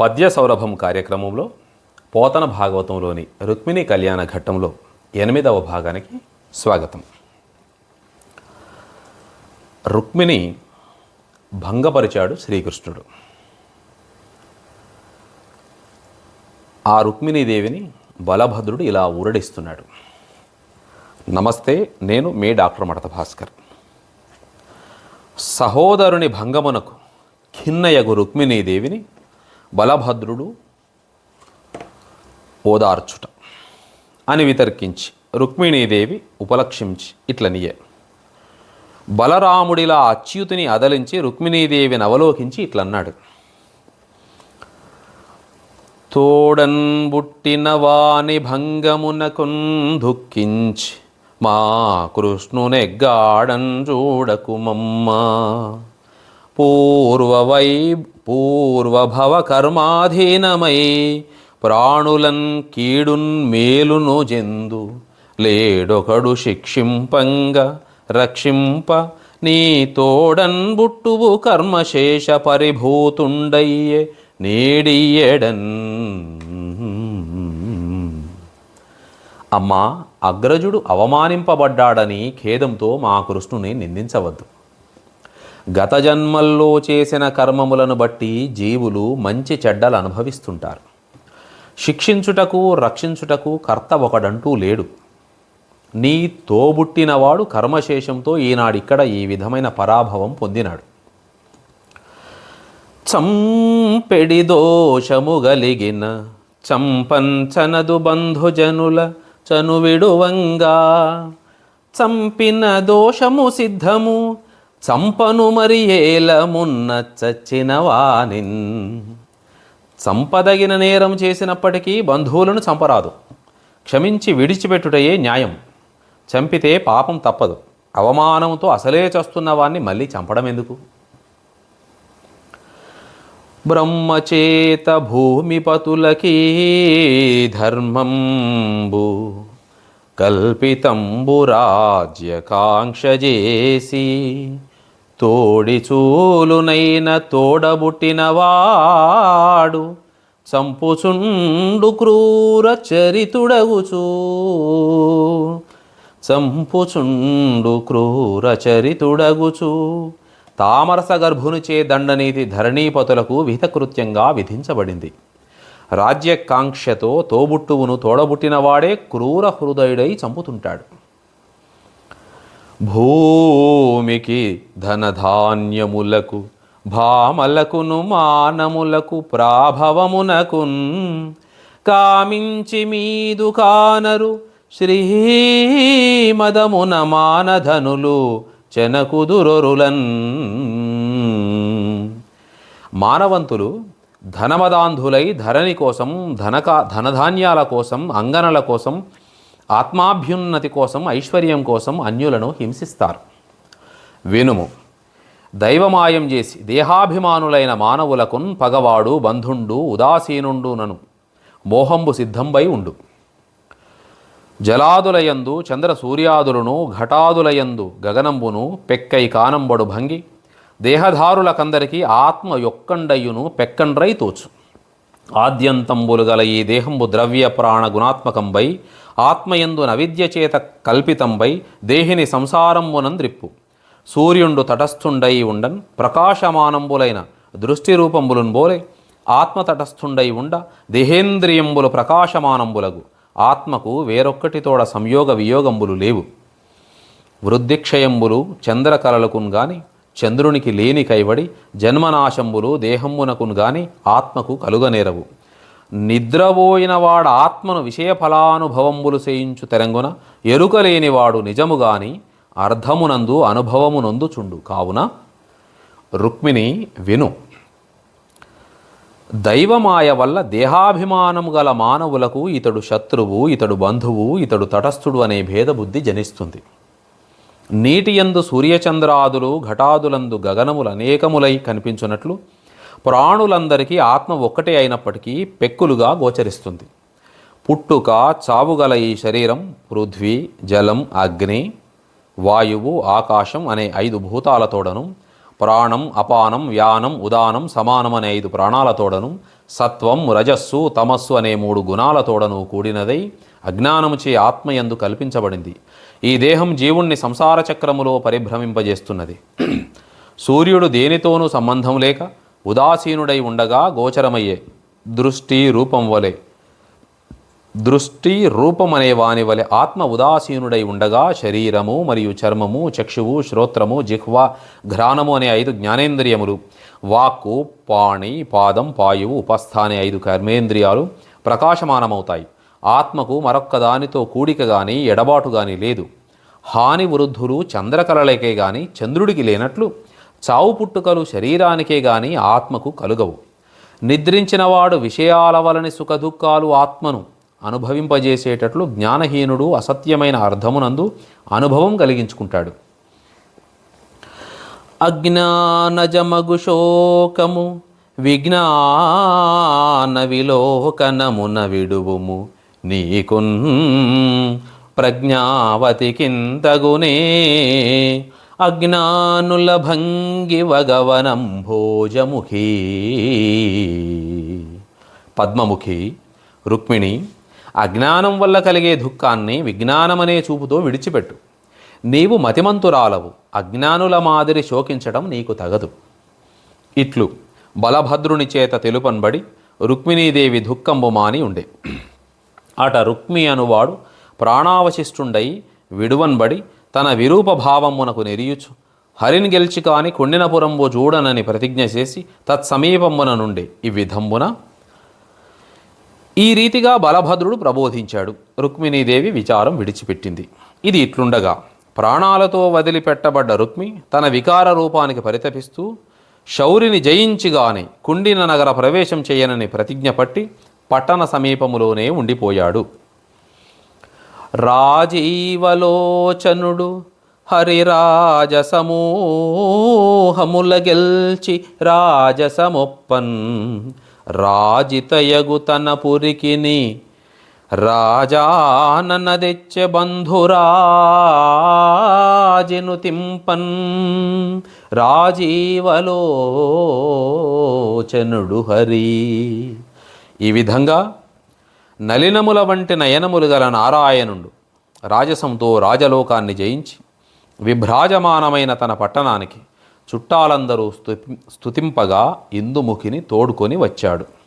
పద్య సౌరభం కార్యక్రమంలో పోతన భాగవతంలోని రుక్మిణి కళ్యాణ ఘట్టంలో ఎనిమిదవ భాగానికి స్వాగతం. రుక్మిణి భంగపరిచాడు శ్రీకృష్ణుడు. ఆ రుక్మిణీదేవిని బలభద్రుడు ఇలా ఊరడిస్తున్నాడు. నమస్తే నేను మీ డాక్టర్ మడత భాస్కర్. సహోదరుని భంగమునకు ఖిన్నయగు రుక్మిణీదేవిని బలభద్రుడు ఓదార్చుట. అని వితర్కించి రుక్మిణీదేవి ఉపలక్షించి ఇట్లనియే. బలరాముడిలా అచ్యుతిని అదలించి రుక్మిణీదేవిని అవలోకించి ఇట్లన్నాడు. తోడన్ బుట్టిన వాని భంగమునకున్ దుఃఖించి మా కృష్ణునెగ్గాడన్ చూడకుమమ్మా. పూర్వవై పూర్వభవ కర్మాధీనమై ప్రాణులన్ కీడున్ మేలును జెందు లేడొకడు శిక్షింపంగ రక్షింప నీ తోడన్ బుట్టువు కర్మశేష పరిభూతుండయ్యే నేడియడన్ అమ్మా అగ్రజుడు అవమానింపబడ్డాడని ఖేదంతో మా కృష్ణుని నిందించవద్దు. గత జన్మల్లో చేసిన కర్మములను బట్టి జీవులు మంచి చెడ్డలు అనుభవిస్తుంటారు. శిక్షించుటకు రక్షించుటకు కర్త ఒకడంటూ లేడు. నీ తోబుట్టినవాడు కర్మశేషంతో ఈనాడిక్కడ ఈ విధమైన పరాభవం పొందినాడు. చంపెడి దోషము గలిగిన చంపంచనదు బంధుజనుల చనువిడువంగా చంపిన దోషము సిద్ధము చంపను మరి ఏలమున్న చచ్చినవానిన్. చంపదగిన నేరం చేసినప్పటికీ బంధువులను చంపరాదు. క్షమించి విడిచిపెట్టుటయే న్యాయం. చంపితే పాపం తప్పదు. అవమానంతో అసలే చస్తున్న వాణ్ణి మళ్ళీ చంపడం ఎందుకు బ్రహ్మచేత భూమిపతులకి ధర్మంబు కల్పితంబు రాజ్యకాంక్ష చేసి తోడిచూలునైన తోడబుట్టినవాడు చంపుచుండు క్రూర చరితుడగుచూ. చంపుచుండు క్రూర చరితుడగుచు. తామరస గర్భునిచే దండనీతి ధరణీపతులకు విహితకృత్యంగా విధించబడింది. రాజ్యకాంక్షతో తోబుట్టువును తోడబుట్టినవాడే క్రూర హృదయుడై చంపుతుంటాడు. భూమికి ధనధాన్యములకు భామలకును మానములకు ప్రాభవమునకున్ కామించి మీదు కానరు శ్రీమదమున మానధనులు చెనకుదురొరులన్. మానవంతులు ధనమదాంధులై ధరణి కోసం ధనకా ధనధాన్యాల కోసం అంగనల కోసం ఆత్మాభ్యున్నతి కోసం ఐశ్వర్యం కోసం అన్యులను హింసిస్తారు. వినుము దైవమాయం చేసి దేహాభిమానులైన మానవులకున్ పగవాడు బంధుండు ఉదాసీనుండునను మోహంబు సిద్ధంబై ఉండు. జలాదులయందు చంద్ర సూర్యాదులను ఘటాదులయందు గగనంబును పెక్కై కానంబడు భంగి దేహధారులకందరికీ ఆత్మ యొక్కండయ్యును పెక్కండ్రై తోచు. ఆద్యంతంబులు గల ఈ దేహంబు ద్రవ్య ప్రాణ గుణాత్మకంబై ఆత్మయందున నవిద్య చేత కల్పితంబై దేహిని సంసారంబునంద్రిప్పు సూర్యుండు తటస్థుండై ఉండన్ ప్రకాశమానంబులైన దృష్టి రూపంబులున్ బోలే ఆత్మ తటస్థుండై ఉండ దేహేంద్రియంబులు ప్రకాశమానంబులగు. ఆత్మకు వేరొక్కటితోడ సంయోగ వియోగంబులు లేవు. వృద్ధిక్షయంబులు చంద్రకలలకున్ గాని చంద్రునికి లేని కైవడి జన్మనాశంబులు దేహంబునకున్ గాని ఆత్మకు కలుగనేరవు. నిద్రపోయినవాడ ఆత్మను విషయ ఫలానుభవంబులు చేయించు తెరంగున ఎరుకలేనివాడు నిజముగాని అర్థమునందు అనుభవమునందుచుండు. కావున రుక్మిణి విను. దైవమాయ వల్ల దేహాభిమానము గల మానవులకు ఇతడు శత్రువు ఇతడు బంధువు ఇతడు తటస్థుడు అనే భేదబుద్ధి జనిస్తుంది. నీటి యందు సూర్యచంద్రాదులు ఘటాదులందు గగనములు అనేకములై కనిపించున్నట్లు ప్రాణులందరికీ ఆత్మ ఒక్కటే అయినప్పటికీ పెక్కులుగా గోచరిస్తుంది. పుట్టుక చావుగల ఈ శరీరం పృథ్వీ జలం అగ్ని వాయువు ఆకాశం అనే ఐదు భూతాలతోడను ప్రాణం అపానం వ్యానం ఉదానం సమానం అనే ఐదు ప్రాణాలతోడను సత్వం రజస్సు తమస్సు అనే మూడు గుణాలతోడను కూడినదై అజ్ఞానముచే ఆత్మయందు కల్పించబడింది. ఈ దేహం జీవుణ్ణి సంసార చక్రములో పరిభ్రమింపజేస్తున్నది. సూర్యుడు దేనితోనూ సంబంధం లేక ఉదాసీనుడై ఉండగా గోచరమయ్యే. దృష్టి రూపం వలె. దృష్టి రూపం అనే వాని వలె ఆత్మ ఉదాసీనుడై ఉండగా శరీరము మరియు చర్మము చక్షువు శ్రోత్రము జిహ్వ ఘ్రాణము అనే ఐదు జ్ఞానేంద్రియములు. వాక్కు పాణి పాదం పాయువు ఉపస్థ అనే ఐదు కర్మేంద్రియాలు ప్రకాశమానమవుతాయి. ఆత్మకు మరొక్క దానితో కూడిక గాని ఎడబాటు గాని లేదు. హాని వృద్ధులు చంద్రకళలకే గాని చంద్రుడికి లేనట్లు చావు పుట్టుకలు శరీరానికే గాని ఆత్మకు కలుగవు. నిద్రించినవాడు విషయాల వలని సుఖదుఖాలు ఆత్మను అనుభవింపజేసేటట్లు జ్ఞానహీనుడు అసత్యమైన అర్థమునందు అనుభవం కలిగించుకుంటాడు. అజ్ఞానజమగు శోకము విజ్ఞాన విలోకనమున విడువుము నీకున్ ప్రజ్ఞావతి కింతగునే అజ్ఞానుల భంగి వగవనం భోజముఖీ. పద్మముఖి రుక్మిణి అజ్ఞానం వల్ల కలిగే దుఃఖాన్ని విజ్ఞానమనే చూపుతో విడిచిపెట్టు. నీవు మతిమంతురాలవు. అజ్ఞానుల మాదిరి శోకించడం నీకు తగదు. ఇట్లు బలభద్రుని చేత తెలుపన్బడి రుక్మిణీదేవి దుఃఖంబు మాని ఉండే. అట రుక్మి అనువాడు ప్రాణావశిష్ఠుండై విడువన్బడి తన విరూప భావమునకు నెరియుచు. హరిని గెలిచి కాని కొండినపురంబు చూడనని ప్రతిజ్ఞ చేసి తత్సమీపమున నుండి ఈ విధంబున ఈ రీతిగా బలభద్రుడు ప్రబోధించాడు. రుక్మిణీదేవి విచారం విడిచిపెట్టింది. ఇది ఇట్లుండగా ప్రాణాలతో వదిలిపెట్టబడ్డ రుక్మి తన వికార రూపానికి పరితపిస్తూ శౌరిని జయించిగాని కుండిన నగర ప్రవేశం చేయనని ప్రతిజ్ఞ పట్టి పట్టణ సమీపములోనే ఉండిపోయాడు. రాజీవలోచనుడు హరిరాజసమూహముల గెల్చి రాజసమొప్పన్ రాజితయగు తన పురికిని రాజానన తెచ్చే బంధురాజిను తింపన్ రాజీవలోచనుడు హరి. ఈ విధంగా నలినముల వంటి నయనములు గల నారాయణుడు. రాజసంతో రాజలోకాన్ని జయించి విభ్రాజమానమైన తన పట్టణానికి చుట్టాలందరూ స్తుతి స్తుతింపగా ఇందుముఖిని తోడుకొని వచ్చాడు.